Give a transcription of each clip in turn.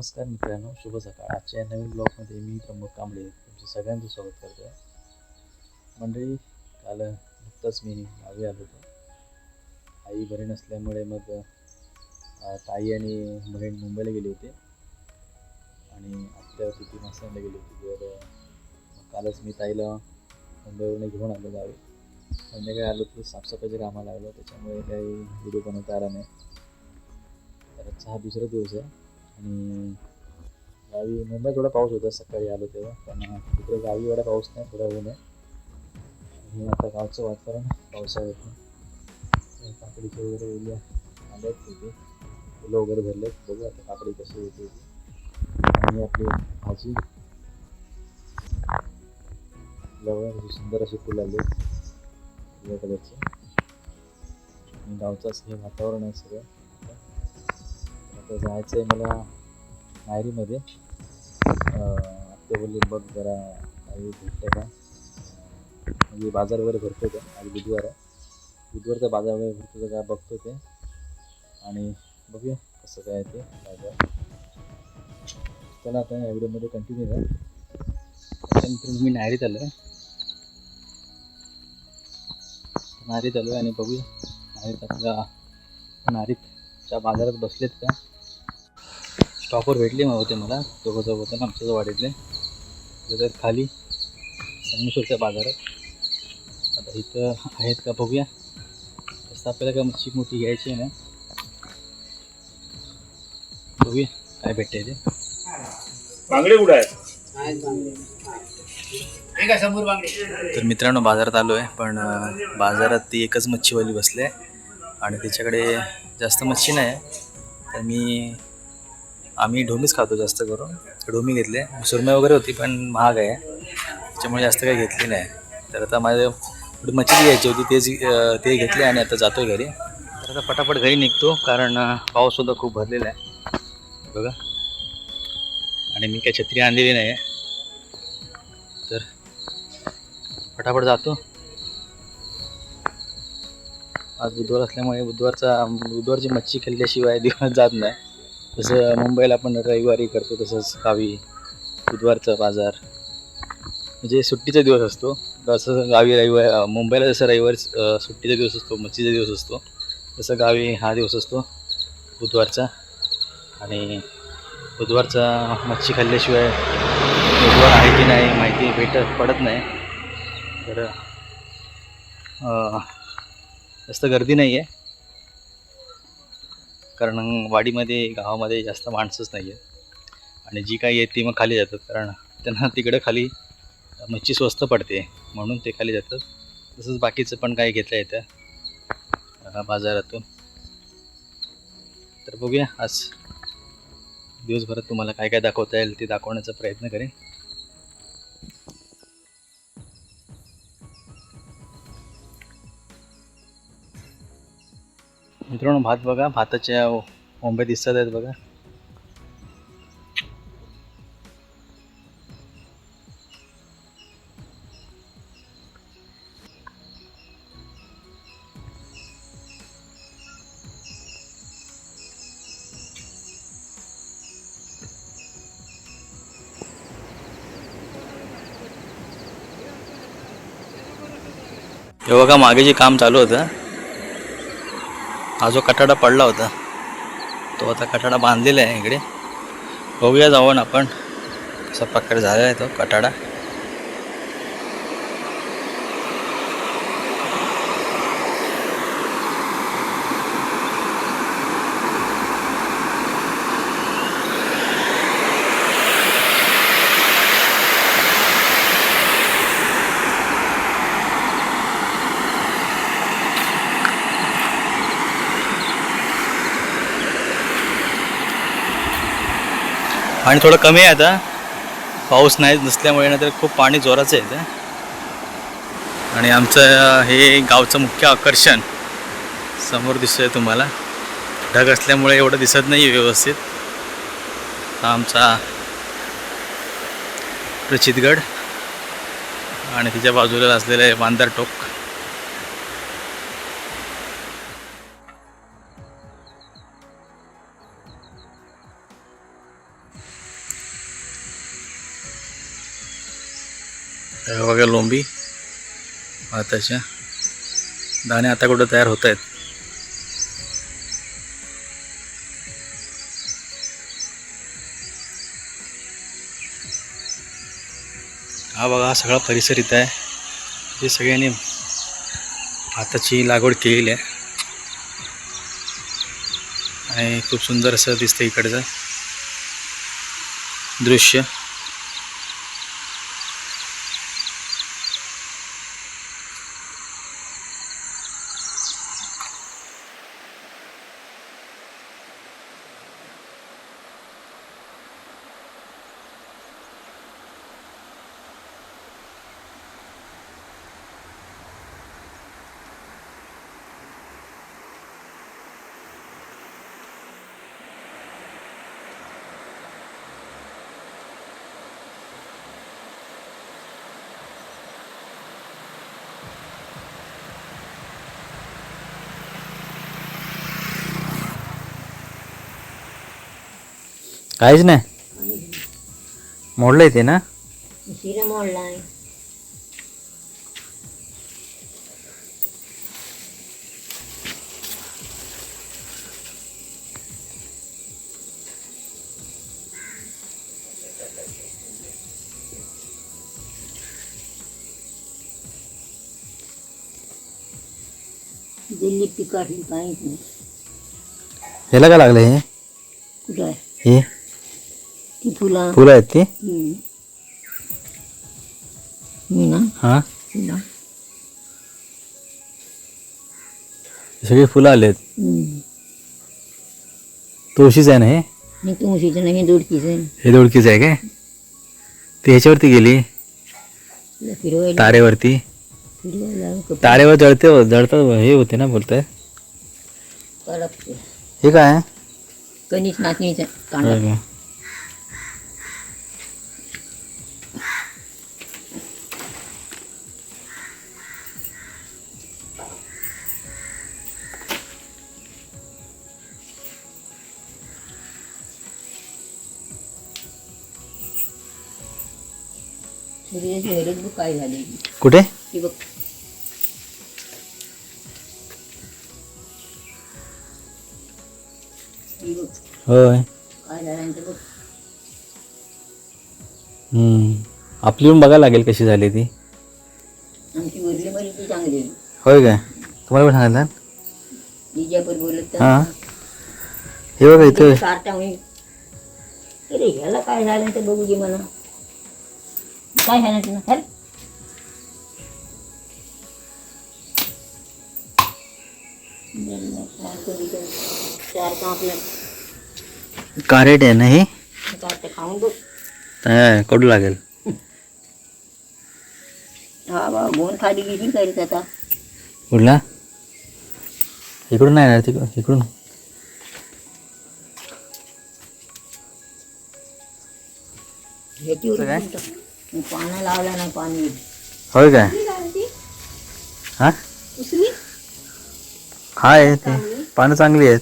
नमस्कार मित्रांनो शुभ सकाळ. आजच्या नवीन ब्लॉगमध्ये मी प्रमोद कांबळे तुमचं सगळ्यांचं स्वागत करतो मंडळी काल नुकताच मी गावी आलो होतो. आई बरी नसल्यामुळे मग ताई आणि बहीण मुंबईला गेली होती. आणि आत्या होती ती गेली होती. तर कालच मी ताईला मुंबईवरून घेऊन आलो गावी. संध्याकाळी आलो तर साफसफाईच्या कामाला लागलो. त्याच्यामुळे काही व्हिडिओ बनवता आला नाही. तर आजचा हा दुसरा दिवस आहे. आणि गावी मुंबईत थोडा पाऊस होता सकाळी आलो तेव्हा पण तिकडे गावी एवढा पाऊस नाही थोडा ऊन आहे. आणि आता गावचं वातावरण पावसाळ्यात काकडीचे वगैरे एरिया आले आहेत तिथे. फुलं वगैरे भरले आहेत बघू आता काकडी कशी होते. आणि आपली भाजी. लवकर अशी सुंदर अशी फुलं आली आहेत हिरव्या कलरचे गावचं असं हे वातावरण आहे सगळं. तर जायचं आहे मला नायरीमध्ये ते बोलले बघ जरा काही भेटतं का? म्हणजे बाजार वगैरे भरतो का आज बुधवार आहे. बुधवारचा बाजार वगैरे भरतो का बघतो ते. आणि बघूया कसं काय ते बाजार. चला आता या व्हिडिओमध्ये कंटिन्यू आहे त्याच्यानंतर मी नायरीत आलो आहे नारीत आलो आहे आणि बघूया नारीत आपल्या नारीतच्या बाजारात बसलेत का? स्टॉपवर भेटले मग होते मला. दोघं चौघ होतं आमच्याच वाडीतले तर खाली संगमेश्वरच्या बाजारात. आता इथं आहेत का बघूया. तसं आपल्याला काय मच्छी मोठी घ्यायची आहे ना. बघूया काय भेटते ते. बांगडे कुठे आहेत? तर मित्रांनो बाजारात आलो आहे पण बाजारात ती एकच मच्छीवाली बसले आणि तिच्याकडे जास्त मच्छी नाही तर मी आम्ही ढोमीच खातो जास्त करून. ढोमी घेतले. सुरमई वगैरे होती पण महाग आहे. त्याच्यामुळे जास्त काही घेतली नाही. तर आता माझ्या मच्छी घ्यायची होती तेच ते घेतले आणि आता जातो घरी. तर आता पटापट घरी निघतो कारण पाऊससुद्धा खूप भरलेला आहे. बघा. आणि मी काही छत्री आणलेली नाही आहे तर पटापट जातो. आज बुधवार असल्यामुळे बुधवारचा बुधवारची मच्छी खाल्ल्याशिवाय दिवस जात नाही. जसं मुंबईला आपण रविवारी करतो तसंच गावी बुधवारचा बाजार. म्हणजे सुट्टीचा दिवस असतो. तसं गावी रविवार मुंबईला जसं रविवारी सुट्टीचा दिवस असतो मच्छीचा दिवस असतो तसं गावी हा दिवस असतो बुधवारचा. आणि बुधवारचा मच्छी खाल्ल्याशिवाय बुधवार आहे की नाही माहिती भेटत पडत नाही. तर जास्त गर्दी नाही आहे कारण वाडीमध्ये गावामध्ये जास्त माणसंच नाही आहे आणि जी काही आहेत ती मग खाली जातात. कारण त्यांना तिकडं खाली मच्छी स्वस्त पडते. म्हणून ते खाली जातात. तसंच बाकीचं पण काही घेतलं येतं बाजारातून. तर बघूया आज दिवसभरात तुम्हाला काय काय दाखवता येईल ते दाखवण्याचा प्रयत्न करेन. मित्रांनो भात बघा. भाताच्या ओंबे दिसतात आहेत बघा. हे बघा मागे जे काम चालू होतं हा जो कठाडा पडला होता तो आता कठाडा बांधलेला आहे इकडे. बघूया जाऊन आपण कशा प्रकारे झालेला आहे तो कठाडा पाणी थोडं कमी आहे आता. पाऊस नाही नसल्यामुळे ना तर खूप पाणी जोराचं आहे इथं आणि आमचं हे गावचं मुख्य आकर्षण समोर दिसतंय तुम्हाला. ढग असल्यामुळे एवढं दिसत नाही व्यवस्थित. आमचा प्रचितगड. आणि तिच्या बाजूला असलेलं आहे मांदर टोक बघा लोंबी. भाताच्या दाणे आता कुठं तयार होत आहेत. हा बघा हा सगळा परिसर इथं आहे. हे सगळ्यांनी भाताची लागवड केलेली आहे. आणि खूप सुंदर असं दिसतं इकडचं दृश्य. काहीच नाही. मोडलं ते ना? शिरा मोडलाय. दिल्ली पिकाटली काहीच नाही. ह्याला काय लागलं हे? कुठं आहे? हे? फुलं. फुलं आहेत ते? हम्म. मी ना हां? फुलं सगळी फुलं आले आहेत हम्म. तुळशीच आहे ना हे? हे तुळशीचं नाही हे दोडकीचं आहे. हे दोडकीच आहे काय? ते ह्याच्यावरती गेली. तिला फिरवायला तारेवरती. फिरवायला कपडे. तारेवर जळते जळतात हे होते ना बोलताय. लागते हे काय? आहे? कणीस नाचणीचं कांदा. होय का? काय झाली? कुठे? ती बघ. ती बघ. होय. काय झालं ते बघ. हम्म. आपली पण बघायला लागेल कशी झाली ती. आमची उरली मरी ती चांगली आहे. होय काय? तुम्हाला पण सांगितलं विजयापूर बोलत तर हां. हे बघा इथं. अरे ह्याला काय झालं ते बघू दे मला. काय झालं तुला कारेट आहे ना हे? कडू लागेल. कुठला इकडून नाही ना तिकडून इकडून? पाना लावला नाही पाणी. होय काय? हा? हाय ते. पानं चांगली आहेत.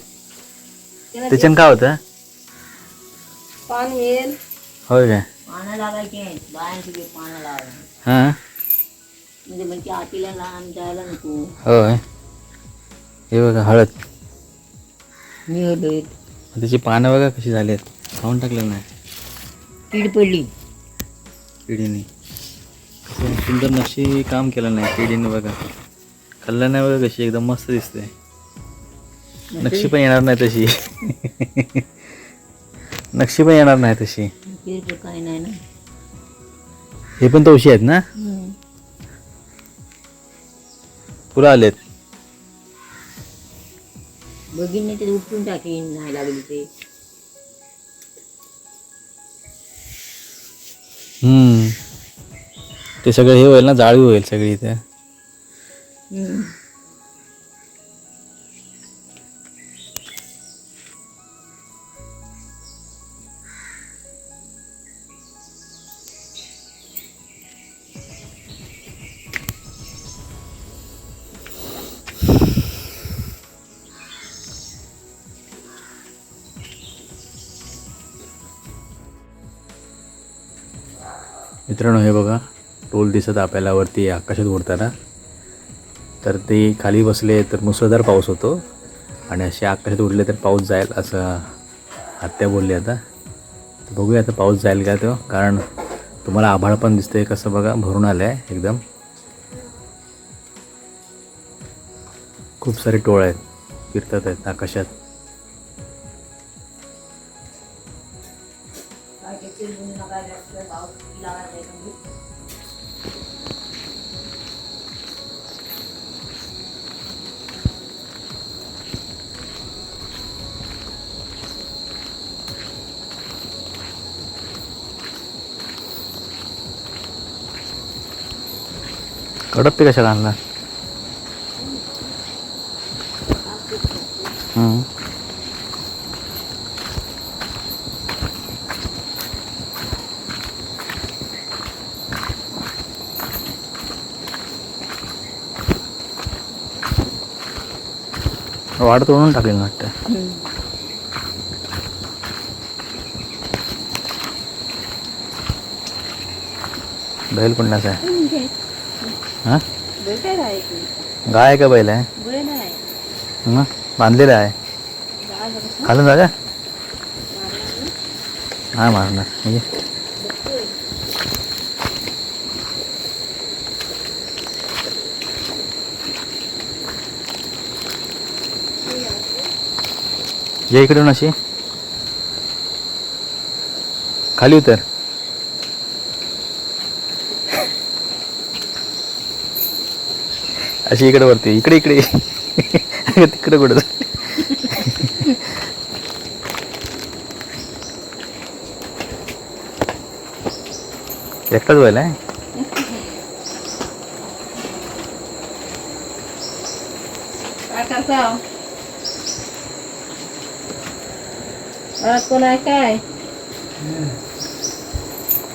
त्याच्यानं काय होतं? पान येईल. होय काय? पानं लावायचे बायांची पानं लावायची हां. म्हणजे म्हणजे आतीला लहान जायला नको. होय. हे बघा हळद. त्याची पानं बघा कशी झाली आहेत. खाऊन टाकलं नाही. कीड पडली. पिढीने कसं सुंदर नक्षी काम केलं नाही पिढीने बघा. खाल्लं नाही बघा कशी एकदम मस्त दिसते. नक्षी पण येणार नाही तशी. नक्षी पण येणार नाही तशी. काय नाही ना. हे पण तवशी आहेत ना? फुलं आलेत. बघीन ते उपटून टाकीन नाही लागली ते. हम्म. ते सगळं हे होईल ना जाळी होईल सगळी इथे. हम्म. मित्रांनो हे बघा. टोल दिसत आपल्याला वरती आकाशात उडताना. तर ते खाली बसले तर मुसळधार पाऊस होतो. आणि असे आकाशात उडले तर पाऊस जाईल असं आत्या बोलली आता. तर बघूया आता पाऊस जाईल का तो. कारण तुम्हाला आभाळ पण दिसतंय कसं बघा भरून आलं आहे एकदम. खूप सारे टोळ आहेत फिरतात आहेत आकाशात. कडप ते कशाला आणला हम्म. वाढ तोडून टाकेल वाटतं. बैल कोणाचा आहे? हा? गाय आहे का बैल आहे? मग बांधलेला आहे. घालून जा का हा मारणार म्हणजे या इकडून अशी. खाली उतर. अशी इकडे वरती इकडे इकडे. तिकडे कुठं? एकटाच व्हायला आहे? कोण आहे काय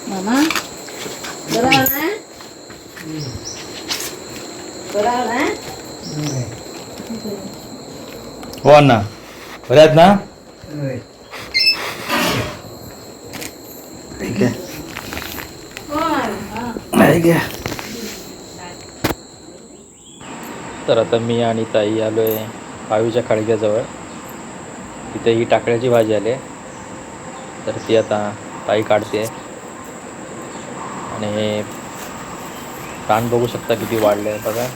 मामा बरं ना बरं ना हो अण्णा बरे आहेत ना ठीक आहे ठीक आहे तर आता मी आणि ताई आलो आहे पावीच्या खाडक्याजवळ तिथे ही टाकळ्याची भाजी आली आहे. तर ती आता ताई काढते. आणि ताण बघू शकता किती वाढले आहे बघा.